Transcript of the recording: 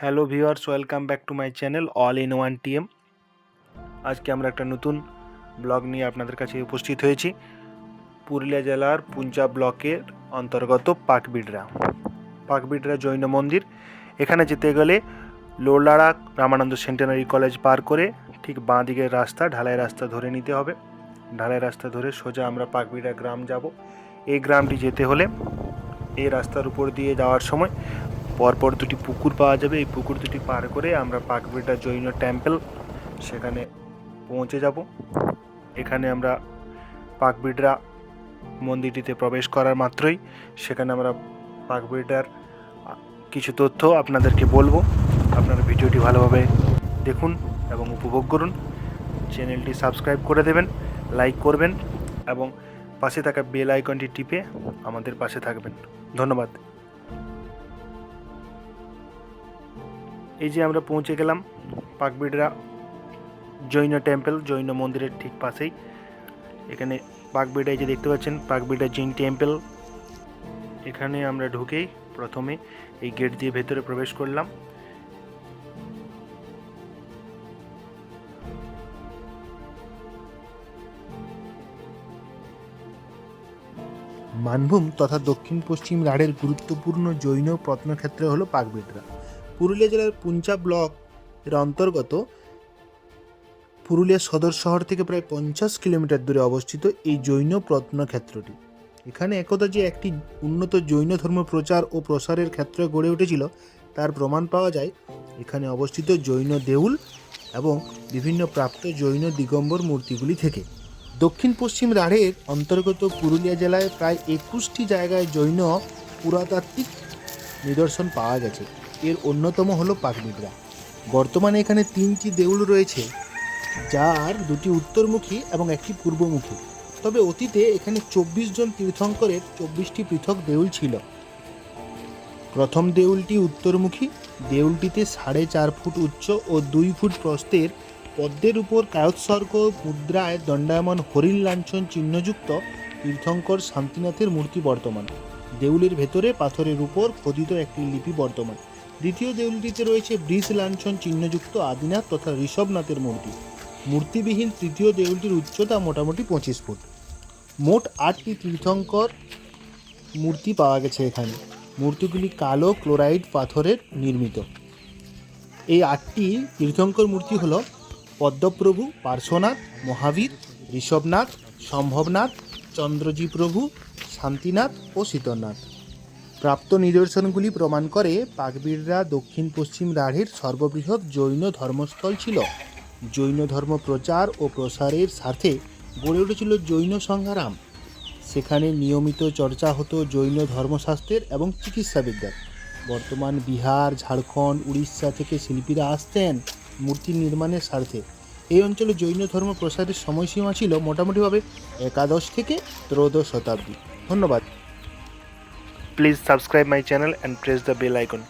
Hello viewers, welcome back to my channel all in one TM. আজকে আমরা একটা নতুন ব্লগ নিয়ে আপনাদের কাছে উপস্থিত হয়েছি। পুরুলিয়া জেলার পুঞ্চা ব্লকের অন্তর্গত পাকবিড়রা। পাকবিড়রা জৈন মন্দির। এখানে যেতে গেলে লোলাড়া রামানন্দ সেন্টেনারি কলেজ পার করে ঠিক বাঁ দিকের রাস্তা, ঢালাই রাস্তা ধরে নিতে হবে। ঢালাই রাস্তা ধরে সোজা আমরা পাকবিড়া গ্রাম যাব। এই গ্রামটি যেতে হলে এই রাস্তার উপর দিয়ে যাওয়ার সময় পরপর দুটি পুকুর পাওয়া যাবে। এই পুকুর দুটি পার করে আমরা পাকবিড়া জৈন টেম্পল সেখানে পৌঁছে যাব। এখানে আমরা পাকবিডরা মন্দিরটিতে প্রবেশ করার মাত্রই সেখানে আমরা পাকবিড়ার কিছু তথ্য আপনাদেরকে বলব। আপনারা ভিডিওটি ভালোভাবে দেখুন এবং উপভোগ করুন। চ্যানেলটি সাবস্ক্রাইব করে দেবেন, লাইক করবেন এবং পাশে থাকা বেল আইকনটি টিপে আমাদের পাশে থাকবেন। ধন্যবাদ। এই যে আমরা পৌঁছে গেলাম পাকবিড়রা জৈন টেম্পল, জৈন মন্দিরের ঠিক পাশেই। এখানে পাকবিড়ায় যে দেখতে পাচ্ছেন পাকবিড়া জৈন টেম্পল। এখানে আমরা ঢুকেই প্রথমে এই গেট দিয়ে ভেতরে প্রবেশ করলাম। মানভূম তথা দক্ষিণ পশ্চিম রাঢ়ের গুরুত্বপূর্ণ জৈন প্রত্নক্ষেত্র হল পাকবিড়রা। পুরুলিয়া জেলার পুঞ্চা ব্লক এর অন্তর্গত পুরুলিয়া সদর শহর থেকে প্রায় পঞ্চাশ কিলোমিটার দূরে অবস্থিত এই জৈন প্রত্নক্ষেত্রটি এখানে একদা যে একটি উন্নত জৈন ধর্ম প্রচার ও প্রসারের ক্ষেত্র গড়ে উঠেছিল, তার প্রমাণ পাওয়া যায়। এখানে অবস্থিত জৈন দেউল এবং বিভিন্ন প্রাপ্ত জৈন দিগম্বর মূর্তিগুলি থেকে। দক্ষিণ পশ্চিম রাঢ়ের অন্তর্গত পুরুলিয়া জেলায় প্রায় একুশটি জায়গায় জৈন পুরাতাত্ত্বিক নিদর্শন পাওয়া গেছে। এর অন্যতম হলো পাকবিড়রা বর্তমানে এখানে তিনটি দেউল রয়েছে, যার দুটি উত্তরমুখী এবং একটি পূর্বমুখী। তবে অতীতে এখানে চব্বিশ জন তীর্থঙ্করের চব্বিশটি পৃথক দেউল ছিল। প্রথম দেউলটি উত্তরমুখী, দেউলটিতে সাড়ে চার ফুট উচ্চ ও দুই ফুট প্রস্তের পদ্মের উপর কায়োৎসর্গ, মুদ্রায় দণ্ডায়মান হরিণ লাঞ্ছন চিহ্নযুক্ত তীর্থঙ্কর শান্তিনাথের মূর্তি বর্তমান। দেউলের ভেতরে পাথরের উপর খোদিত একটি লিপি বর্তমান। দ্বিতীয় দেউলটিতে রয়েছে ব্রিজ লাঞ্ছন চিহ্নযুক্ত আদিনাথ তথা ঋষভনাথের মূর্তি। মূর্তিবিহীন তৃতীয় দেউলটির উচ্চতা মোটামুটি পঁচিশ ফুট। মোট আটটি তীর্থঙ্কর মূর্তি পাওয়া গেছে এখানে। মূর্তিগুলি কালো ক্লোরাইড পাথরের নির্মিত। এই আটটি তীর্থঙ্কর মূর্তি হল পদ্মপ্রভু, পার্শ্বনাথ, মহাবীর, ঋষভনাথ, সম্ভবনাথ চন্দ্রজি প্রভু শান্তিনাথ ও শীতলনাথ। প্রাপ্ত নিদর্শনগুলি প্রমাণ করে পাকবীররা দক্ষিণ পশ্চিম রাঢ়ের সর্ববৃহৎ জৈন ধর্মস্থল ছিল। জৈন ধর্ম প্রচার ও প্রসারের স্বার্থে গড়ে উঠেছিল জৈন সংগ্রাম। সেখানে নিয়মিত চর্চা হতো জৈন ধর্মশাস্ত্রের এবং চিকিৎসাবিদ্যার। বর্তমান বিহার, ঝাড়খণ্ড, উড়িষ্যা থেকে শিল্পীরা আসতেন মূর্তি নির্মাণের স্বার্থে। এই অঞ্চলে জৈন ধর্ম প্রসারের সময়সীমা ছিল মোটামুটিভাবে একাদশ থেকে ত্রয়োদশ শতাব্দী। ধন্যবাদ। Please subscribe my channel and press the bell icon.